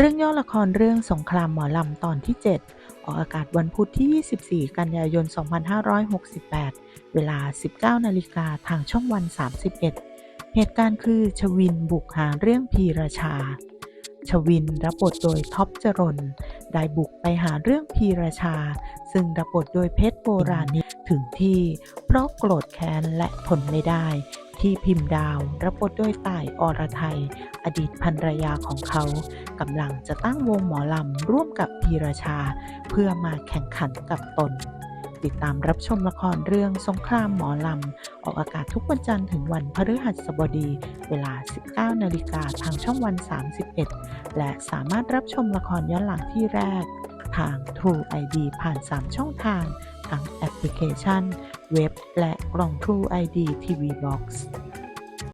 เรื่องย่อละครเรื่องสงครามหมอลำตอนที่ 7 ออกอากาศวันพุธที่ 24 กันยายน 2568 เวลา 19 นาฬิกาทางช่องวัน 31 เหตุการณ์คือชวินบุกหาเรื่องพีราชา ชวินรับบทโดยท็อปจรน ได้บุกไปหาเรื่องพีราชา ซึ่งรับบทโดยเพชรโบราณนี้ถึงที่ เพราะโกรธแค้นและทนไม่ได้ ที่พิมพ์ดาว รับบทโดยต่ายอรไทย อดีตภรรยาของเขากำลังจะตั้งวงหมอลำร่วมกับพีราชา เพื่อมาแข่งขันกับตน ติดตามรับชมละครเรื่องสงครามหมอลำ ออกอากาศทุกวันจันทร์ถึงวันพฤหัสบดี เวลา 19 นาฬิกาทางช่องวัน 31 และสามารถรับชมละครย้อนหลังที่แรก ทาง True ID ผ่าน 3 ช่องทางทั้งแอปพลิเคชัน เว็บและกล่อง True ID TV Box